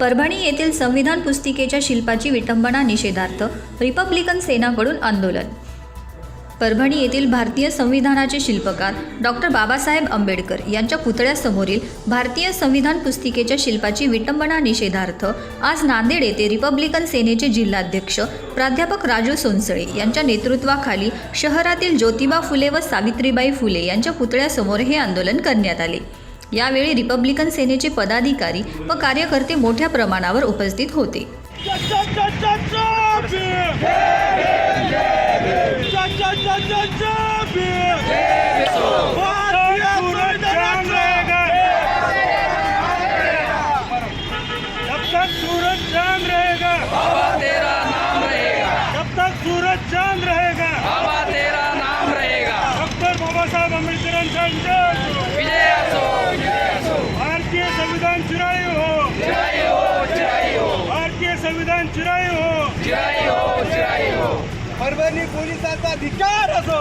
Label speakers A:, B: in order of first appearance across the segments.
A: परभणी येथील संविधान पुस्तिकेच्या शिल्पाची विटंबना निषेधार्थ रिपब्लिकन सेनाकडून आंदोलन. परभणी येथील भारतीय संविधानाचे शिल्पकार डॉक्टर बाबासाहेब आंबेडकर यांच्या पुतळ्यासमोरील भारतीय संविधान पुस्तिकेच्या शिल्पाची विटंबना निषेधार्थ आज नांदेड येथे रिपब्लिकन सेनेचे जिल्हाध्यक्ष प्राध्यापक राजू सोनसळे यांच्या नेतृत्वाखाली शहरातील ज्योतिबा फुले व सावित्रीबाई फुले यांच्या पुतळ्यासमोर हे आंदोलन करण्यात आले. यावेळी रिपब्लिकन सेनेचे पदाधिकारी व कार्यकर्ते मोठ्या प्रमाणावर उपस्थित होते.
B: सूरज चांद रहेगा
C: बाबा तेरा नाम रहेगा।
B: रहेगा
C: बाबा तेरा नाम रहेगा
B: डॉक्टर बाबासाहेब आंबेडकरांच्या
C: विजय असो विजय असो
B: भारतीय संविधान चिराई हो
C: चिराई हो चिराई हो
B: भारतीय संविधान चिराई हो.
C: चिराई हो चिराई हो.
D: परभणी पोलिसांचा धिकार असो.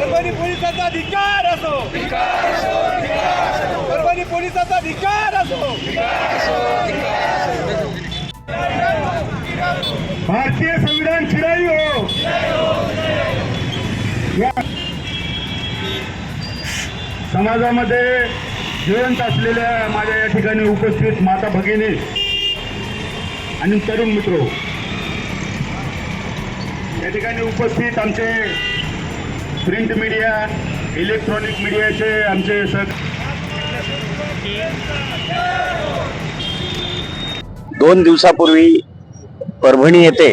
D: परभणी पोलिसांचा धिकार असो. परभणी पोलिसांचा धिकार असो.
B: भारतीय संविधान चिराई हो. या समाजामध्ये जिवंत असलेल्या माझ्या या ठिकाणी उपस्थित माता भगिनी आणि तरुण मित्र. या ठिकाणी उपस्थित आमचे प्रिंट मीडिया इलेक्ट्रॉनिक मीडियाचे आमचे सर
E: दोन दिवसापूर्वी परभणी येथे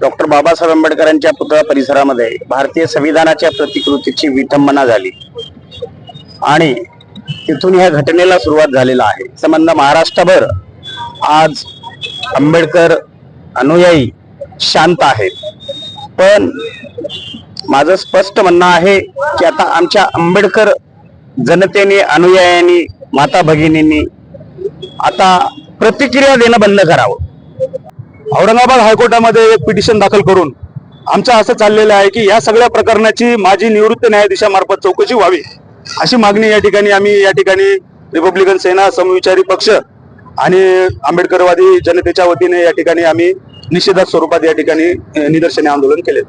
E: डॉक्टर बाबासाहेब आंबेडकरांच्या पुतळा परिसरामध्ये भारतीय संविधानाच्या प्रतिकृतीची विटंबना झाली. आणि तिथून ह्या घटनेला सुरुवात झालेला आहे. संबंध महाराष्ट्रभर आज आंबेडकर अनुयायी शांत आहेत. पण माझं स्पष्ट म्हणणं आहे की आता आमच्या आंबेडकर जनतेने अनुयायांनी माता भगिनींनी आता प्रतिक्रिया देणं बंद करावं.
F: औरंगाबाद हायकोर्टामध्ये एक पिटिशन दाखल करून आमचं असं चाललेलं आहे की या सगळ्या प्रकरणाची माझी निवृत्त न्यायाधीशामार्फत चौकशी व्हावी अशी मागणी या ठिकाणी आम्ही या ठिकाणी रिपब्लिकन सेना समविचारी पक्ष आणि आंबेडकरवादी जनतेच्या वतीने या ठिकाणी आम्ही निषेधात स्वरूपात या ठिकाणी निदर्शने आंदोलन केले